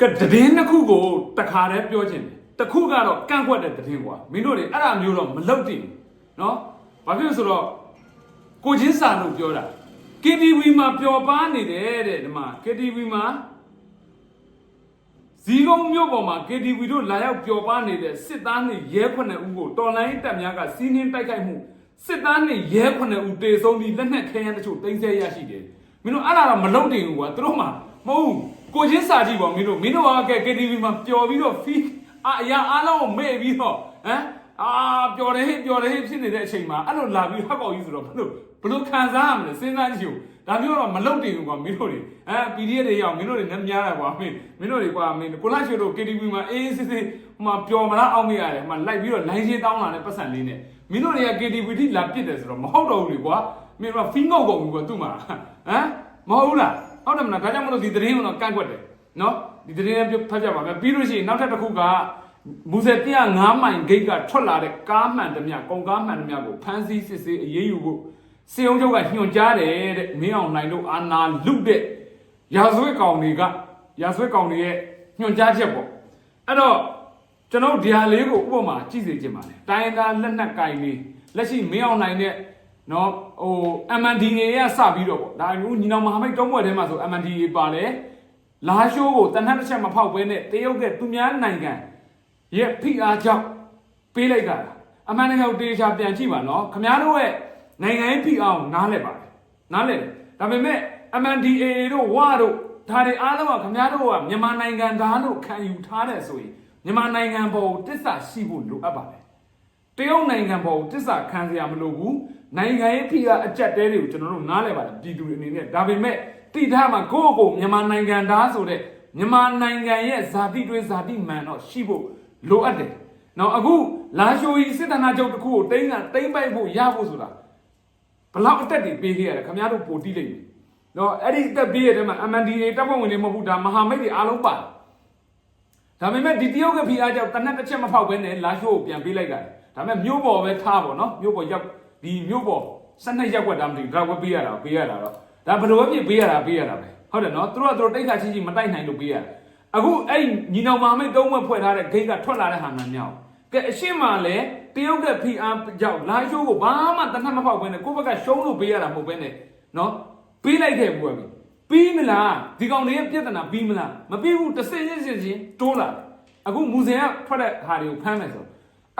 ကတည်င်းတစ်ခုကိုတခါတည်းပြောချင်တယ်တစ်ခုကတော့ကန့်ကွက်တဲ့တည်င်းကွာမင်းတို့တွေအဲ့ဒါမျိုးတော့မလုပ်တင်ဘူးနော်ဘာဖြစ်လို့ဆိုတော့ကိုချင်းစာလို့ပြောတာ KTV မှာပျော်ပါနေတယ်တဲ့ဒီမှာ KTV မှာဇီကုံမြို့ပေါ်မှာ KTV တို့လာရောက်ပျော်ပါနေတဲ့စစ်သားနဲ့ရဲခွနဲ့ဦးကိုတော်လိုင်းတပ်များကစီးနှင်းတိုက်ခိုက်မှုစစ်သားနဲ့ရဲခွနဲ့ဦးတေဆုံးပြီးလက်နက်ခဲယမ်းတချို့တင်ဆက်ရရှိတယ်မင်းတို့အဲ့ဒါတော့မလုပ်တင်ဘူးကွာသူတို့မှမဟုတ်ဘူး ကိုချင်းစာကြည့်ပေါ့မင်းတို့မင်းတို့က KTV မှာပျော်ပြီးတော့ဖီးအာအရာအားလုံးကိုမေ့ပြီးတော့ဟမ်အာပျော်တယ်ဟဲ့ပျော်တယ်ဟဲ့ဖြစ်နေတဲ့အချိန်မှာအဲ့လိုလာပြီးဟောက်ကောက်ကြီးဆိုတော့ဘလို့ဘလို့ခံစားရမလဲစဉ်းစားကြည့်ဦးဒါမျိုးတော့မလုပ်တင်ဘူးကွာမင်းတို့တွေအဲ PDF တွေရောက်မင်းတို့တွေနဲ့များတာကွာမင်းမင်းတို့တွေကွာမင်းကိုလာရှိုတို့ KTV မှာအေးအေးဆေးဆေးဟိုမှာပျော်မလားအောင်မရတယ်ဟိုမှာလိုက်ပြီးတော့လိုင်းချင်းတောင်းလာတဲ့ပတ်စံလေးနဲ့မင်းတို့တွေက KTV ထိလာပစ်တယ်ဆိုတော့မဟုတ်တော့ဘူးလေကွာမင်းတို့ကဖီးငုတ်ကုန်ဘူးကွာသူ့မှာဟမ်မဟုတ်ဘူးလား ဟုတ်တယ်မလားဒါကြောင့်မလို့ဒီသတင်းကိုတော့ကန့်ကွက်တယ်နော်ဒီသတင်းနဲ့ဖတ်ပြပါမယ်ပြီးလို့ရှိရင်နောက်ထပ်တစ်ခုကမူဆယ်105မိုင်ဂိတ်ကထွက်လာတဲ့ကားမှန်တမျှကုန်ကားမှန်တမျှကိုဖမ်းဆီးစစ်ဆေးအရေးယူဖို့စေအောင်ချုပ်ကညွှန်ကြားတယ်တဲ့မင်းအောင်နိုင်တို့အာနာလုတဲ့ရာဇဝတ်ကောင်တွေကရာဇဝတ်ကောင်တွေရဲ့ညွှန်ကြားချက်ပေါ့အဲ့တော့ကျွန်တော်ဒီဟာလေးကိုဥပမာကြည့်စေချင်ပါတယ်တိုင်းသားလက်နက်ကင်လေးလက်ရှိမင်းအောင်နိုင်တဲ့ နော်ဟို MNDA ရစပြီးတော့ပေါ့ဒါမျိုးညီနောင်မဟာမိတ်တုံးဘွယ်ထဲမှာဆို MNDA ပါလဲလာရှိုးကိုတနတ်တစ်ချက်မဖောက်ဘဲနဲ့တရုတ်ကသူများနိုင်ငံရဲ့ဖိအားကြောင့်ပေးလိုက်တာအမှန်တကယ်တေချာပြန်ကြည့်ပါနော်ခမားတို့ရဲ့နိုင်ငံရေးဖိအားကိုနားလဲပါတယ်နားလဲတယ်ဒါပေမဲ့ MNDA တို့ဝါတို့ဒါတွေအားလုံးကခမားတို့ကမြန်မာနိုင်ငံသားလို့ခံယူထားတယ်ဆိုရင်မြန်မာနိုင်ငံပေါ်ကိုတစ္ဆာရှိဖို့လိုအပ်ပါတယ် တရုတ်နိုင်ငံပေါ်ကိုတစ္ဆာခံစရာမလိုဘူးနိုင်ငံရေးဖိအားအကြက်တဲတွေကိုကျွန်တော်တို့နားလည်ပါတယ်ပြည်သူတွေအနေနဲ့ဒါပေမဲ့တိထားမှာကိုယ့်ကိုယ်မြန်မာနိုင်ငံသားဆိုတဲ့မြန်မာနိုင်ငံရဲ့ဇာတိတွေးဇာတိမှန်တော့ရှိဖို့လိုအပ်တယ်။နော်အခုလာရှိုးကြီးစစ်တနာချုပ်တစ်ခုကိုတင်းကတင်းပိုက်ဖို့ရဖို့ဆိုတာဘလောက်အသက်တွေပေးခဲ့ရတယ်ခင်ဗျားတို့ပိုတိလိုက်မယ်။နော်အဲ့ဒီအသက်ပေးရတဲ့မှာ MNDA တပ်ဖွဲ့ဝင်တွေမဟုတ်ဘူးဒါမဟာမိတ်တွေအားလုံးပါတယ်။ဒါပေမဲ့ဒီတရုတ်ကဖိအားကြောင့်တနက်တစ်ချက်မဖောက်ဘဲနဲ့လာရှိုးကိုပြန်ပေးလိုက်တာ။ ဒါပေမဲ့မြို့ပေါ်ပဲထားပေါ့နော်မြို့ပေါ်ရောက်ဒီမြို့ပေါ်စနစ်ရက်ွက်တာမသိဘူးဒါဝက်ပေးရတာပေးရတာတော့ဒါဘယ်လိုပဲဖြစ်ပေးရတာပေးရတာပဲဟုတ်တယ်နော်သူတို့ကသူတို့တိတ်ခါချင်းချင်းမတိုက်နိုင်လို့ပေးရတာအခုအဲ့ညီနောင်မာမိတ်သုံးဘက်ဖွဲ့ထားတဲ့ဂိတ်ကထွက်လာတဲ့ဟာမှန်မြောက်ကဲအရှိမလဲတရုတ်ကဖိအားကြောင့်လာရှိုးကိုဘာမှတနက်မဖောက်ဘဲနဲ့ကိုယ့်ဘက်ကရှုံးလို့ပေးရတာမဟုတ်ဘဲနဲ့နော်ပေးလိုက်ခဲ့ဘူးပဲပြီးမလားဒီကောင်တွေရဲ့ပြဿနာပြီးမလားမပြီးဘူးတစ်စင်ချင်းစင်ချင်းတိုးလာတယ်အခုမူစင်ကထွက်တဲ့ဟာတွေကိုဖမ်းမယ်ဆို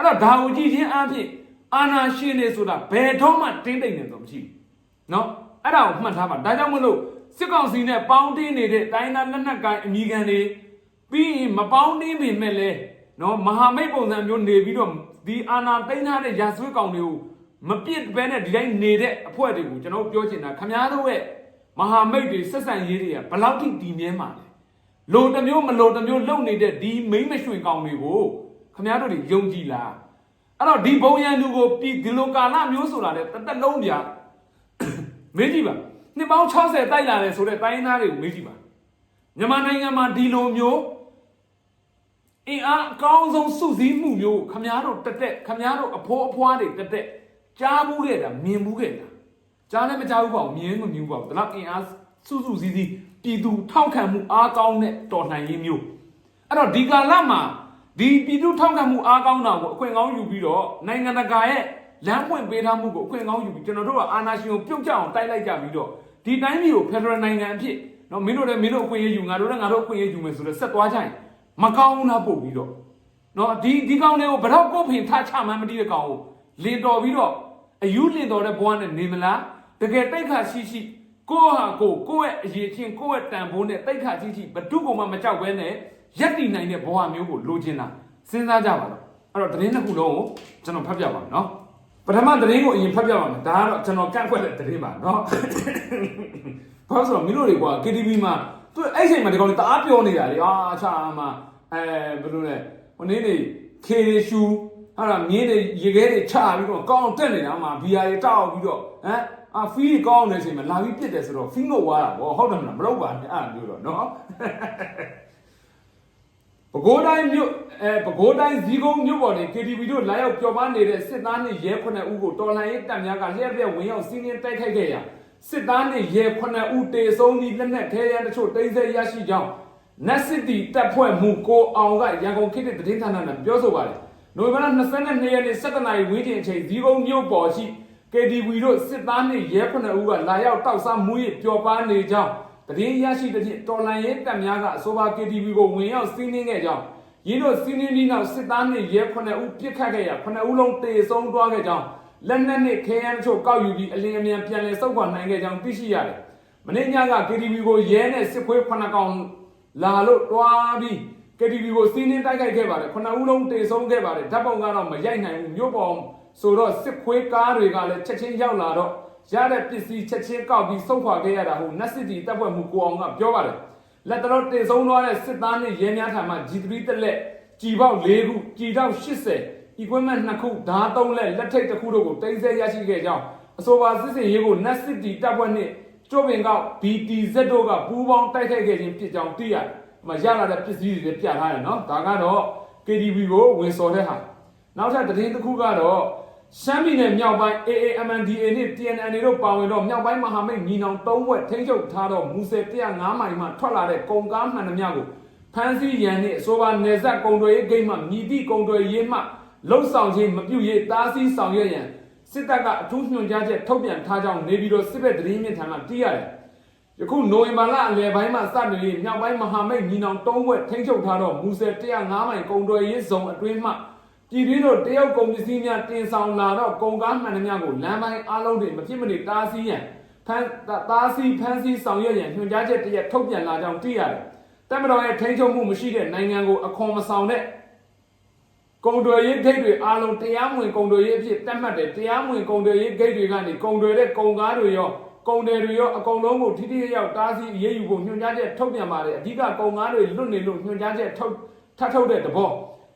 အဲ့တော့ဒါကိုကြည့်ချင်းအားဖြင့်အာနာရှင်နေဆိုတာဘယ်တော့မှတင်းတိမ်နေတော့မရှိဘူးเนาะအဲ့ဒါကိုမှတ်ထားပါဒါကြောင့်မလို့စစ်ကောင်စီနဲ့ပေါင်းတင်းနေတဲ့တိုင်းသားလက်နက်ကိုင်အမိခံတွေပြီးရင်မပေါင်းတင်းပေမဲ့လဲเนาะမဟာမိတ်ပုံစံမျိုးနေပြီးတော့ဒီအာနာသိမ်းထားတဲ့ရာဇဝတ်ကောင်တွေကိုမပြစ်ဘဲနဲ့ဒီတိုင်းနေတဲ့အဖွဲ့တွေကိုကျွန်တော်ပြောချင်တာခမားတို့ရဲ့မဟာမိတ်တွေဆက်ဆံရေးတွေကဘယ်လောက်ထိတည်မြဲမှာလဲလိုတစ်မျိုးမလိုတစ်မျိုးလုပ်နေတဲ့ဒီမိမ့်မရွှင်ကောင်တွေကို ခမားတို့တွေယုံကြည်လားအဲ့တော့ဒီဘုံရန်သူကိုပြည်ဒီလိုကာလမျိုးဆိုတာလေတသက်လုံးပြမေးကြည့်ပါနှစ်ပေါင်း60တိုက်လာတယ်ဆိုတဲ့တိုင်းသားတွေကိုမေးကြည့်ပါမြန်မာနိုင်ငံမှာဒီလိုမျိုးအင်အားအကောင်းဆုံးစုစည်းမှုမျိုးခမားတို့တက်တက်ခမားတို့အဖိုးအဖွားတွေတက်တက်ကြားဘူးခဲ့တာမြင်ဘူးခဲ့တာကြားလည်းမကြားဘူးပေါ့မြင်မမြင်ဘူးပေါ့ဒါတော့အင်အားစုစုစည်းစည်းပြည်သူထောက်ခံမှုအားကောင်းတဲ့တော်လှန်ရေးမျိုးအဲ့တော့ဒီကာလမှာ ဒီပြည်သူထောက်ခံမှုအားကောင်းတာကိုအခွင့်ကောင်းယူပြီးတော့နိုင်ငံတကာရဲ့လမ်းပွင့်ပေးထားမှုကိုအခွင့်ကောင်းယူပြီးကျွန်တော်တို့ကအာဏာရှင်ကိုပြုတ်ကျအောင်တိုက်လိုက်ကြပြီးတော့ဒီတိုင်းပြည်ကိုဖက်ဒရယ်နိုင်ငံအဖြစ်နော်မင်းတို့လည်းမင်းတို့အခွင့်အရေးယူငါတို့လည်းငါတို့အခွင့်အရေးယူမယ်ဆိုတော့ဆက်သွားကြရင်မကောင်းဘူးလားပို့ပြီးတော့နော်ဒီဒီကောင်တွေကိုဘတော့ကိုဖင်ထားချမှန်းမသိတဲ့ကောင်ကိုလင်တော်ပြီးတော့အယူလင်တော်တဲ့ဘဝနဲ့နေမလားတကယ်တိတ်ခါရှိရှိကိုယ့်ဟာကိုယ်ကိုယ့်ရဲ့အရေးချင်းကိုယ့်ရဲ့တန်ဖိုးနဲ့တိတ်ခါရှိရှိဘဒုက္ကမှမကြောက်ဘဲနဲ့ ရက်တည်နိုင်တဲ့ဘဝမျိုးကိုလိုချင်တာစဉ်းစားကြပါတော့အဲ့တော့သတင်းတစ်ခုလုံးကိုကျွန်တော်ဖတ်ပြပါမယ်နော်ပထမသတင်းကိုအရင်ဖတ်ပြပါမယ်ဒါကတော့ကျွန်တော်ကန့်ကွက်တဲ့သတင်းပါနော်ဘာလို့ဆိုတော့မင်းတို့တွေက KTV မှာသူအဲ့ချိန်မှာဒီကောင်တွေတအားပြောနေတာလေအာချာမှာအဲဘယ်လိုလဲဟိုနေ့နေခေရရှူဟာလာမြင်းတွေရေခဲတွေချပြီးတော့ကောင်းတက်နေတာမှာဘီယာတွေတောက်ပြီးတော့ဟမ်အာဖီးကောင်းနေချိန်မှာလာပြီးပြစ်တယ်ဆိုတော့ဖီးငုတ်သွားတာဗောဟုတ်တယ်မလားမလုပ်ပါနဲ့အဲ့လိုမျိုးတော့နော် ပဲခူးတိုင်းမြို့အဲပဲခူးတိုင်းဇီးကုန်းမြို့ပေါ်နေ KTV တို့လာရောက်ပျော်ပါနေတဲ့စစ်သားနဲ့ရဲ9ဦးကိုတော်လှန်ရေးတပ်များကလျှက်ပြက်ဝင်ရောက်စီးနင်းတိုက်ခိုက်ခဲ့ရာစစ်သားနဲ့ရဲ9ဦးတေဆုံးပြီးလက်နက်ခဲယမ်းတချို့တိမ့်ဆဲရရှိကြောင်းနက်စစ်တီတပ်ဖွဲ့မှုကိုအောင်ကရန်ကုန်ခေတ်တဲ့သတင်းဌာနနဲ့ပြောဆိုပါတယ်နိုဝင်ဘာလ22ရက်နေ့17နာရီဝန်းကျင်အချိန်ဒီကုန်းမြို့ပေါ်ရှိ KTV တို့စစ်သားနှင့်ရဲခုနှစ်ဦးကလာရောက်တောက်စားမှု၍ပျော်ပါနေကြောင်း သတင်းရရှိတဲ့ဖြင့်တော်လန်ရဲတပ်များကအဆိုပါ KTV ကိုဝင်ရောက်စီးနင်းခဲ့ကြောင်းရင်းတို့စီးနင်းပြီးနောက်စစ်သားနှင့်ရဲခုနှစ်ဦးပြစ်ခတ်ခဲ့ရာခုနှစ်ဦးလုံးတေဆုံးသွားခဲ့ကြောင်းလက်နက်နှင့်ခဲယမ်းချို့ကောက်ယူပြီးအလင်းအမြန်ပြန်လည်ဆုတ်ခွာနိုင်ခဲ့ကြောင်းသိရှိရတယ်။မနေ့ညက KTV ကိုရဲနဲ့စစ်ခွေးခုနှစ်ကောင်လာလို့တွားပြီး KTV ကိုစီးနင်းတိုက်ခိုက်ခဲ့ပါတယ်ခုနှစ်ဦးလုံးတေဆုံးခဲ့ပါတယ်ဓာတ်ပုံကတော့မရိုက်နိုင်ဘူးမြို့ပေါ်ဆိုတော့စစ်ခွေးကားတွေကလည်းချက်ချင်းရောက်လာတော့ ရတဲ့ပစ္စည်းချက်ချင်းကောက်ပြီးစုပ်ခွာခဲ့ရတာဟုတ်နက်စစ်တီတပ်ဖွဲ့မှုကိုအောင်ကပြောပါတယ်လက်တော်တေဆုံးသွားတဲ့စစ်သားနဲ့ရဲများထံမှ G3 တက်လက်ကြီးပေါက်၄ခုကြီးတောက်80 equipment 2ခုဓာတ်3လက်လက်ထိတ်တစ်ခုတို့ကိုတင်ဆက်ရရှိခဲ့ကြောင်းအဆိုပါစစ်စင်ရေးကိုနက်စစ်တီတပ်ဖွဲ့နှင့်ကျိုးပင်ကောက် BTZ တို့ကပူးပေါင်းတိုက်ခိုက်ခဲ့ခြင်းဖြစ်ကြောင်းသိရတယ်။မရလာတဲ့ပစ္စည်းတွေလည်းပြထားတယ်နော်။ဒါကတော့ KDB ကိုဝင်စော်တဲ့ဟာ။နောက်ထပ်သတင်းတစ်ခုကတော့ ရှမ်းပြည်နယ်မြောက်ပိုင်း AAMNDA နဲ့ TNN တို့ပါဝင်တော့မြောက်ပိုင်းမဟာမိတ်ညီနောင်၃ဘွဲ့ထိန်းချုပ်ထားတော့မူဆယ်105မိုင်မှထွက်လာတဲ့ကုန်ကားမှန်သမျှကိုဖမ်းဆီးရန်နဲ့အဆိုပါနယ်စပ်ကုန်သွယ်ရေးဂိတ်မှမြည်သည့်ကုန်သွယ်ရေးမှလှုပ်ဆောင်ခြင်းမပြုရေးတားဆီးဆောင်ရွက်ရန်စစ်တပ်ကအထူးညွှန်ကြားချက်ထုတ်ပြန်ထားကြောင်းနေပြည်တော်စစ်ဘက်သတင်းမြင့်ထံကသိရတယ်။ယခုနိုဝင်ဘာလအလယ်ပိုင်းမှာစတင်ပြီးမြောက်ပိုင်းမဟာမိတ်ညီနောင်၃ဘွဲ့ထိန်းချုပ်ထားတော့မူဆယ်105မိုင်ကုန်သွယ်ရေးဇုံအတွင်းမှ ပြည်တွင်းတို့တရုတ်ကုန်ပစ္စည်းများတင်ဆောင်လာတော့ကုန်ကားမှန်သမျှကိုလမ်းပိုင်းအားလုံးတွေမဖြစ်မနေတားဆီးရန်ဖမ်းတားဆီးဖမ်းဆီးဆောင်ရွက်ရန်ညွှန်ကြားချက်တရက်ထုတ်ပြန်လာကြောင်းသိရတယ်။တမတော်ရဲ့ထိန်းချုပ်မှုမရှိတဲ့နိုင်ငံကိုအခွန်မဆောင်တဲ့ကုန်တွေရေးဂိတ်တွေအားလုံးတရားမဝင်ကုန်တွေရေးအဖြစ်တက်မှတ်တယ်တရားမဝင်ကုန်တွေရေးဂိတ်တွေကနေကုန်တွေတဲ့ကုန်ကားတွေရောကုန်တယ်တွေရောအကုန်လုံးကိုထိထိရောက်တားဆီးရေးယူဖို့ညွှန်ကြားချက်ထုတ်ပြန်ပါတယ်အဓိကကုန်ကားတွေလွတ်နေလို့ညွှန်ကြားချက်ထုတ်ထပ်ထုတ်တဲ့တဘော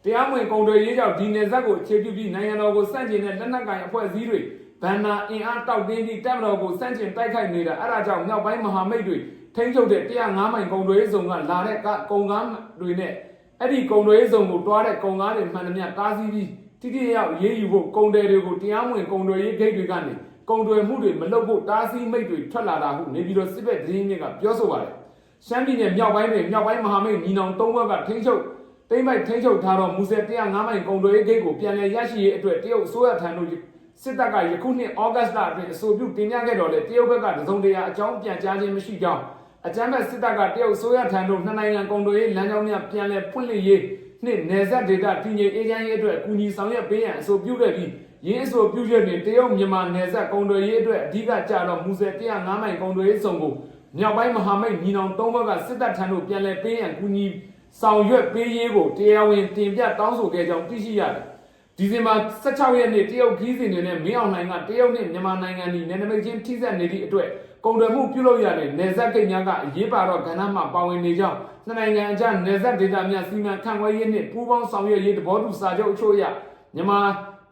တရားမဝင်ကုန်တွေရေးကြောင့်ဒီနယ်ဇက်ကိုအခြေပြုပြီးနိုင်ငံတော်ကိုစန့်ကျင်တဲ့လက်နက်ကိုင်အဖွဲ့အစည်းတွေဗန္နာအင်အားတောက်တင်းပြီးတပ်မတော်ကိုစန့်ကျင်တိုက်ခိုက်နေတာအဲ့ဒါကြောင့်မြောက်ပိုင်းမဟာမိတ်တွေထိန်းချုပ်တဲ့105မိုင်ကုန်တွေစုံကလာတဲ့ကုန်ကားတွေနဲ့အဲ့ဒီကုန်တွေစုံကိုတွားတဲ့ကုန်ကားတွေမှန်သမျှတားဆီးပြီးတိတိယောက်ရေးယူဖို့ကုန်တယ်တွေကိုတရားမဝင်ကုန်တွေရေးဂိတ်တွေကနေကုန်တွေမှုတွေမလုပ်ဖို့တားဆီးမိတ်တွေထွက်လာတာဟုနေပြီးတော့စစ်ဘက်သတင်းမြစ်ကပြောဆိုပါတယ်ရှမ်းပြည်နယ်မြောက်ပိုင်းတွင်မြောက်ပိုင်းမဟာမိတ်ညီနောင်၃ဘက်ကထိန်းချုပ် တိမ့်မိုက်ထိန်းချုပ်ထားတော့မူဆယ်105မိုင်ကုန်တွေရေးဂိတ်ကိုပြန်လည်ရရှိရေးအတွက်တရုတ်အစိုးရထံသို့စစ်တပ်ကယခုနှစ်ဩဂတ်လအတွင်းအဆိုပြုတင်ပြခဲ့တော်လဲတရုတ်ဘက်ကတစုံတရာအကြောင်းပြန်ကြားခြင်းမရှိကြောင်းအကြမ်းဖက်စစ်တပ်ကတရုတ်ဆိုရထံတို့နှစ်နိုင်ငံကုန်သွယ်ရေးလမ်းကြောင်းများပြန်လည်ဖွင့်လှစ်ရေးနှင့်နယ်စပ်ဒေသတည်ငြိမ်အေးချမ်းရေးအတွက်အကူအညီဆောင်ရွက်ပေးရန်အဆိုပြုခဲ့ပြီးရင်းအဆိုပြုချက်တွင်တရုတ်မြန်မာနယ်စပ်ကုန်သွယ်ရေးအတွက်အဓိကကျတော့မူဆယ်105မိုင်ကုန်သွယ်ရေးစုံကိုမြောက်ပိုင်းမဟာမိတ်ညီနောင်၃ဘက်ကစစ်တပ်ထံတို့ပြန်လည်ပေးရန်အကူအညီ ဆောင်ရွက်ပေးရေးကိုတရားဝင်တင်ပြတောင်းဆိုခဲ့ကြောင်းသိရှိရတယ်ဒီဇင်ဘာ16ရက်နေ့တရုတ်ခီးစဉ်တွေနဲ့မင်းအောင်လှိုင်ကတရုတ်နဲ့မြန်မာနိုင်ငံဒီနယ်နိမိတ်ချင်းထိစပ်နေသည့်အတွက်ကုန်သွယ်မှုပြုလုပ်ရတဲ့နယ်စပ်ဂိတ်များကအရေးပါတော့ကဏ္ဍမှာပါဝင်နေကြောင်းနှစ်နိုင်ငံအကြားနယ်စပ်ဒေသများစီမံခန့်ခွဲရေးနှင့်ပူးပေါင်းဆောင်ရွက်ရေးသဘောတူစာချုပ်အချို့အရမြန်မာ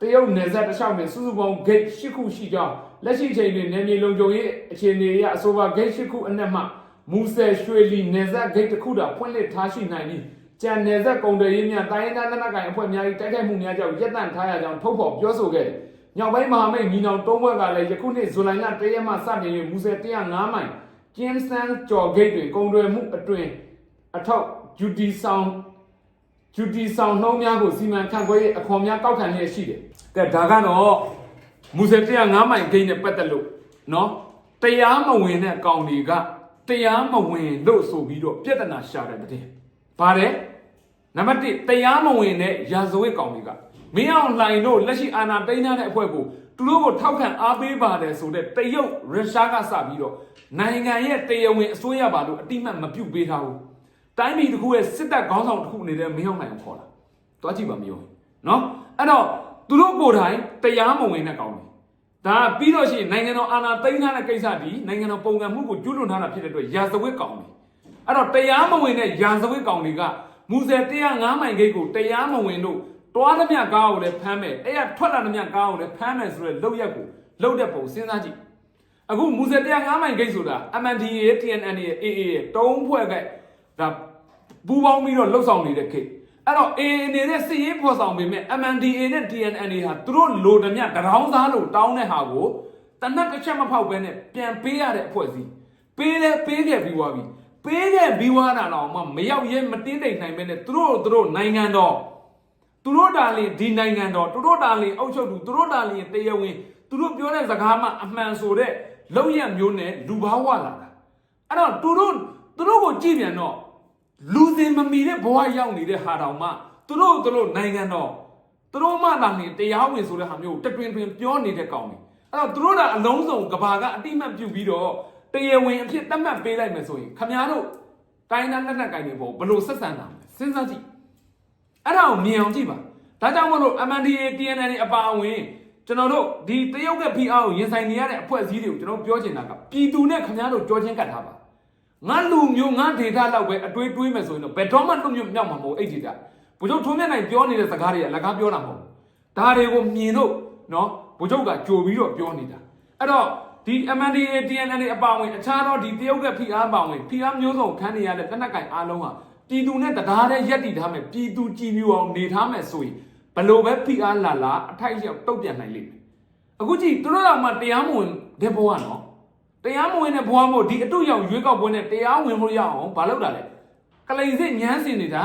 တရုတ်နယ်စပ်တစ်လျှောက်တွင်စုစုပေါင်းဂိတ်၈ခုရှိကြောင်းလက်ရှိချိန်တွင်နယ်မြေလုံခြုံရေးအခြေအနေအရအဆိုပါဂိတ်၈ခုအနက်မှ မူဆယ်ရွှေလီနယ်စပ်ဂိတ်တစ်ခုသာဖွင့်လှစ်ထားရှိနိုင်ပြီးကျန်နယ်စပ်ကုန်သွယ်ရေးများတိုင်းရင်းသားလက်နက်ကိုင်အဖွဲ့များ၏တိုက်ခိုက်မှုများကြောင့်ရပ်တန့်ထားရကြောင်းထုတ်ဖော်ပြောဆိုခဲ့တယ်။မြောက်ပိုင်းမဟာမိတ်ညီနောင်တုံးဘက်ကလည်းယခုနှစ်ဇူလိုင်လ၁ရက်မှစတင်၍မူဆယ်105မိုင်ကျင်းစန်းကျော်ဂိတ်တွင်ကုန်သွယ်မှုအတွင်အထောက်ဂျူတီဆောင်ဂျူတီဆောင်နှုံးများကိုစီမံခန့်ခွဲရေးအခွန်များကောက်ခံရရှိတယ်။ကဲဒါကတော့မူဆယ်105မိုင်ဂိတ်နဲ့ပတ်သက်လို့နော်တရားမဝင်တဲ့ကောင်တွေက တရားမဝင်လို့ဆိုပြီးတော့ပြဿနာရှာတဲ့တဲ့။ဘာလဲနံပါတ်1တရားမဝင်တဲ့ရာဇဝတ်ကောင်တွေကမင်းအောင်လှိုင်တို့လက်ရှိအာဏာသိမ်းထားတဲ့အဖွဲ့ကိုသူတို့ကိုထောက်ခံအားပေးပါတယ်ဆိုတဲ့တရုတ်ရုရှားကစပြီးတော့နိုင်ငံရဲ့တရားဝင်အစိုးရပါလို့အတိမတ်မပြုတ်ပေးထားဘူးတိုင်းပြည်တစ်ခုရဲ့စစ်တပ်ခေါင်းဆောင်တစ်ခုနေတဲ့မင်းအောင်လှိုင်ကိုခေါ်လာတွားကြည့်ပါမျိုးနော်အဲ့တော့သူတို့ကိုယ်တိုင်တရားမဝင်တဲ့ကောင်တွေ ဒါပြီးတော့ရှိရင်နိုင်ငံတော်အာဏာသိမ်းထားတဲ့ကိစ္စဒီနိုင်ငံတော်ပုံကံမှုကိုကျူးလွန်ထားတာဖြစ်တဲ့အတွက်ရာဇဝတ်ကောင်တွေအဲ့တော့တရားမဝင်တဲ့ရာဇဝတ်ကောင်တွေကမူဆယ်105မိုင်ဂိတ်ကိုတရားမဝင်တို့တွားသမျှကားကိုလည်းဖမ်းမယ်အဲ့ရထွက်လာသမျှကားကိုလည်းဖမ်းမယ်ဆိုတဲ့လောက်ရက်ကိုလောက်တဲ့ပုံစဉ်းစားကြည့်အခုမူဆယ်105မိုင်ဂိတ်ဆိုတာ MNDA ရဲ့ TNN ရဲ့ AA ရဲ့တုံးဖွဲ့ကဒါပူပေါင်းပြီးတော့လှုပ်ဆောင်နေတဲ့ဂိတ် အဲ့တော့ AA အနေနဲ့စစ်ရေးဖော်ဆောင်ပေမဲ့ MNDA နဲ့ TNN ဟာသူတို့လိုသမျှတရောင်းစားလို့တောင်းတဲ့ဟာကိုတနက်တစ်ချက်မဖောက်ဘဲနဲ့ပြန်ပေးရတဲ့အဖွဲ့အစည်းပေးလဲပေးခဲ့ပြီးသွားပြီပေးတဲ့ဘီဝါနာတော့မှမရောက်ရဲမတင်းတိမ်နိုင်ပဲနဲ့သူတို့သူတို့နိုင်ငံတော်သူတို့တာလင်ဒီနိုင်ငံတော်သူတို့တာလင်အုပ်ချုပ်သူသူတို့တာလင်တရားဝင်သူတို့ပြောတဲ့စကားမှအမှန်ဆိုတဲ့လောက်ရမျိုးနဲ့လူဘာဝလာတာအဲ့တော့သူတို့သူတို့ကိုကြည့်ပြန်တော့ လူစင်မမီတဲ့ဘဝရောက်နေတဲ့ဟာတောင်မှသူတို့သူတို့နိုင်ငံတော်သူတို့မှတာလင်တရားဝင်ဆိုတဲ့ဟာမျိုးတတွင်တွင်ပြောနေတဲ့ကောင်တွေအဲ့တော့သူတို့ကအလုံးစုံကဘာကအတိမတ်ပြုတ်ပြီးတော့တရားဝင်အဖြစ်သတ်မှတ်ပေးလိုက်မယ်ဆိုရင်ခမများတို့တိုင်းသားလက်နက်ကိုင်တွေပေါ့ဘယ်လိုဆက်ဆံတာလဲစဉ်းစားကြည့်အဲ့ဒါကိုမြင်အောင်ကြည့်ပါဒါကြောင့်မလို့ MNDA TNL အပါအဝင်ကျွန်တော်တို့ဒီတရုတ်က PR ကိုရင်ဆိုင်နေရတဲ့အဖွဲ့အစည်းတွေကိုကျွန်တော်ပြောချင်တာကပြည်သူနဲ့ခမများတို့ကြောချင်းကတ်ထားပါ ငါလူမျိုးငါဒေတာလောက်ပဲအတွေးတွေးမယ်ဆိုရင်တော့ဘယ်တော့မှလွတ်မြောက်မှာမဟုတ်အဲ့ဒီတာဘုချုပ်ထုံးမြတ်နိုင်ပြောနေတဲ့စကားတွေကလက်ကားပြောတာမဟုတ်ဒါတွေကိုမြင်လို့နော်ဘုချုပ်ကကြိုပြီးတော့ပြောနေတာအဲ့တော့ဒီ MNDA TNL အပါအဝင်အခြားသောဒီတရုတ်က PR အပါအဝင် PR မျိုးစုံခန်းနေရတဲ့တနက်ကင်အားလုံးဟာပြည်သူနဲ့တရားတဲ့ရက်တည်ထားမယ်ပြည်သူကြည်ညိုအောင်နေထားမယ်ဆိုရင်ဘလို့ပဲ PR လာလာအထိုက်ရောက်တုတ်ပြန်နိုင်လိမ့်မယ်အခုကြည့်သူတို့ကမှတရားမဝင်တဲ့ဘဝနော် တရားမဝင်တဲ့ဘဝမို့ဒီအတုရောက်ရွေးကောက်ပွဲနဲ့တရားဝင်လို့ရအောင်ဘာလုပ်တာလဲကလိန်စစ်ညမ်းစင်နေတာ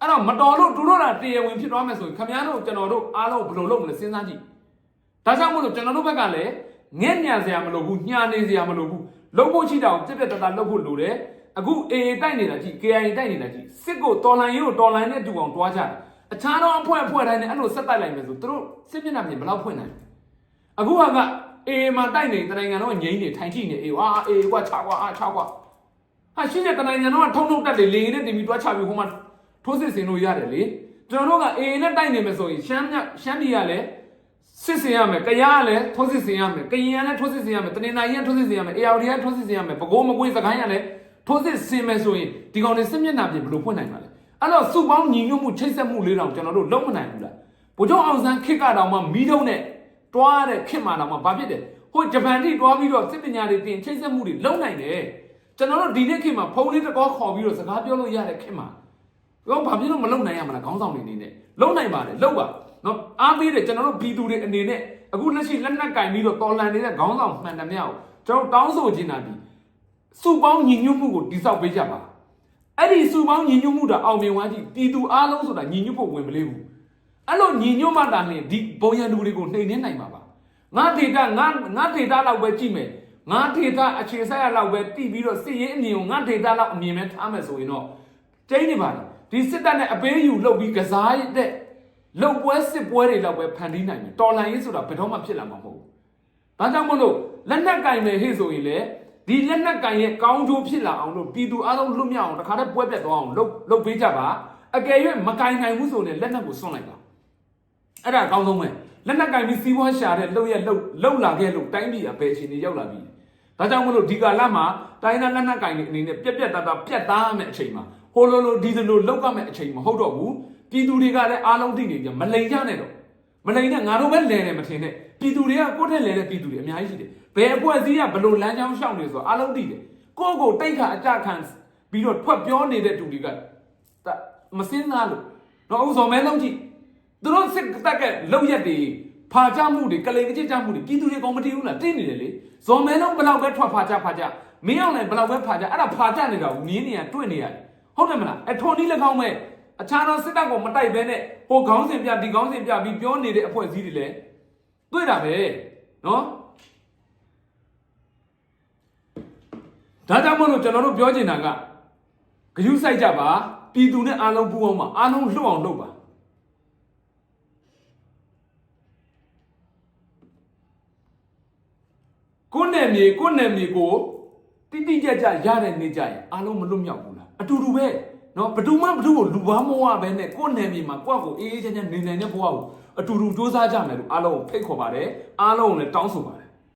အဲ့တော့မတော်လို့သူတို့ကတရားဝင်ဖြစ်သွားမယ်ဆိုရင်ခင်ဗျားတို့ကျွန်တော်တို့အားလုံးဘယ်လိုလုပ်မလဲစဉ်းစားကြည့်ဒါကြောင့်မို့လို့ကျွန်တော်တို့ဘက်ကလည်းငဲ့ညံစရာမလိုဘူးညှာနေစရာမလိုဘူးလုံးဖို့ရှိတာကိုပြက်ပြက်တသားလုံးဖို့လိုတယ်အခု AA တိုက်နေတာကြည့် KIA တိုက်နေတာကြည့်စစ်ကိုတော်လန်ရေးကိုတော်လန်နဲ့တူအောင်တွားကြတယ်အခြားသောအဖွဲ့အဖွဲ့တိုင်းနဲ့အဲ့လိုဆက်တိုက်လိုက်မယ်ဆိုသူတို့စစ်မျက်နှာပြင်ဘယ်လောက်ဖွင့်နိုင်လဲအခုက AA မှာတိုက်နေတနိုင်ငံတော့ငိမ့်နေထိုင်ကြည့်နေ AA ဝါ AA ကွာခြာကွာအားခြာကွာဟာရှိတဲ့တနိုင်ငံတော့ထုံထုံတက်တယ်လေနဲ့တင်ပြီးတွားချပြီးဟိုမှာထိုးစစ်ဆင်လို့ရတယ်လေကျွန်တော်တို့က AA နဲ့တိုက်နေမယ်ဆိုရင်ရှမ်းမြရှမ်းပြည်ကလည်းစစ်စင်ရမယ်ကရားကလည်းထိုးစစ်စင်ရမယ်ကရင်ကလည်းထိုးစစ်စင်ရမယ်တနင်္သာရီကထိုးစစ်စင်ရမယ်အေရဝတီကထိုးစစ်စင်ရမယ်ပဲခူးမကွေးစကိုင်းကလည်းထိုးစစ်စင်မယ်ဆိုရင်ဒီကောင်တွေစစ်မျက်နှာပြင်ဘယ်လိုဖွင့်နိုင်မှာလဲအဲ့တော့စုပေါင်းညီညွတ်မှုချိတ်ဆက်မှုလေးတောင်ကျွန်တော်တို့လုံးမနိုင်ဘူးလားဗိုလ်ချုပ်အောင်ဆန်းခစ်ကတော့မှမီးတုံးနဲ့ တွားတဲ့ခစ်မှာတော့မှဘာဖြစ်တယ်ဟိုဂျပန်ထိတွားပြီးတော့စစ်ပညာတွေတင်ချိတ်ဆက်မှုတွေလုံးနိုင်တယ်ကျွန်တော်တို့ဒီနေ့ခေတ်မှာဖုန်းလေးတစ်ကောခေါ်ပြီးတော့စကားပြောလို့ရတဲ့ခေတ်မှာတော့ဘာဖြစ်လို့မလုံနိုင်ရမလားခေါင်းဆောင်တွေအနေနဲ့လုံနိုင်ပါတယ်လုံပါနော်အားပေးတယ်ကျွန်တော်တို့ပြည်သူတွေအနေနဲ့အခုလက်ရှိလက်နက်ကင်ပြီးတော့တော်လန်နေတဲ့ခေါင်းဆောင်မှန်တယ်မြောက်ကျွန်တော်တောင်းဆိုချင်တာဒီစုပေါင်းညီညွတ်မှုကိုတိစောက်ပေးကြပါအဲ့ဒီစုပေါင်းညီညွတ်မှုတာအောင်မြင်သွားကြည့်ပြည်သူအားလုံးဆိုတာညီညွတ်ဖို့ဝင်မလေးဘူး အဲ့လိုညီညွတ်မှတာနဲ့ဒီဘုံရန်သူတွေကိုနှိမ်နှင်းနိုင်ပါပါငါဒေတာငါငါဒေတာလောက်ပဲကြည့်မယ်ငါဒေတာအခြေဆိုင်ရလောက်ပဲတိပြီးတော့စစ်ရေးအမြင်ကိုငါဒေတာလောက်အမြင်ပဲထားမယ်ဆိုရင်တော့ကျင်းနေပါလားဒီစစ်တပ်နဲ့အပေးယူလုပ်ပြီးကစားရတဲ့လုံပွဲစစ်ပွဲတွေတော့ပဲဖန်တီးနိုင်တယ်တော်လန်ရေးဆိုတာဘယ်တော့မှဖြစ်လာမှာမဟုတ်ဘူး။ဒါကြောင့်မလို့လက်နက်ကင်မယ်ဟေ့ဆိုရင်လေဒီလက်နက်ကင်ရဲ့ကောင်းကျိုးဖြစ်လာအောင်လို့ပြည်သူအားလုံးလွတ်မြောက်အောင်တခါတည်းပွဲပြတ်သွားအောင်လုပ်လုပ်ပေးကြပါအကယ်၍မကင်နိုင်ဘူးဆိုရင်လက်နက်ကိုစွန့်လိုက်ပါ အဲ့ဒါအကောင်းဆုံးပဲလက်နက်ကင်ပြီးစီးပွားရှာတဲ့လုပ်ရလုပ်လုပ်လာခဲ့လို့တိုင်းပြည်အပေရှင်တွေရောက်လာပြီဒါကြောင့်မလို့ဒီကာလမှာတိုင်းသားလက်နက်ကင်တွေအနေနဲ့ပြက်ပြက်သားသားပြက်သားမဲ့အချိန်မှာဟိုလိုလိုဒီလိုလိုလောက်ကမဲ့အချိန်မဟုတ်တော့ဘူးပြည်သူတွေကလည်းအားလုံးသိနေကြမလိန်ကြနဲ့တော့မလိန်နဲ့ငါတို့ပဲလဲတယ်မထင်နဲ့ပြည်သူတွေကကိုယ့်ထက်လဲတဲ့ပြည်သူတွေအများကြီးရှိတယ်ဘယ်အဖွဲ့အစည်းကဘလို့လမ်းကြောင်းရှောင်နေဆိုတော့အားလုံးသိတယ်ကိုယ့်ကိုတိတ်ခါအကြခံပြီးတော့ထွက်ပြောနေတဲ့သူတွေကမစင်းသားလို့တော့ဥဆောင်မဲလုံးကြည့် သူတို့စစ်တပ်ကလောက်ရက်တွေဖာကြမှုတွေကလိန်ကြစ်ကြမှုတွေပြည်သူတွေကောမတီးဘူးလားတင်းနေတယ်လေဇော်မဲလုံးဘယ်လောက်ပဲထွက်ဖာကြဖာကြမင်းအောင်လည်းဘယ်လောက်ပဲဖာကြအဲ့ဒါဖာကြနေတာကိုမြင်းနေရတွေ့နေရတယ်ဟုတ်တယ်မလားအထွန်ဒီ၎င်းမဲ့အခြားသောစစ်တပ်ကိုမတိုက်ဘဲနဲ့ဟိုခေါင်းစဉ်ပြဒီခေါင်းစဉ်ပြပြီးပြောနေတဲ့အဖွဲ့အစည်းတွေလည်းတွေ့တာပဲနော်ဒါကြောင့်မလို့ကျွန်တော်တို့ပြောချင်တာကဂယုစိုက်ကြပါပြည်သူနဲ့အားလုံးပူးပေါင်းပါအားလုံးလှုပ်အောင်လုပ်ပါ ကိုယ် နယ်မြေကိုနယ်မြေကိုတိတိကျကျရတဲ့နေကြရင်အားလုံးမလွတ်မြောက်ဘူးလားအတူတူပဲနော်ဘသူမှဘသူကိုလူဘာမောရပဲနဲ့ကိုနယ်မြေမှာကိုယ့်ကိုအေးအေးချမ်းချမ်းနေနိုင်တဲ့ဘဝကိုအတူတူစ조사ကြမယ်လို့အားလုံးကိုဖိတ်ခေါ်ပါတယ်အားလုံးကိုလည်းတောင်းဆိုပါတယ်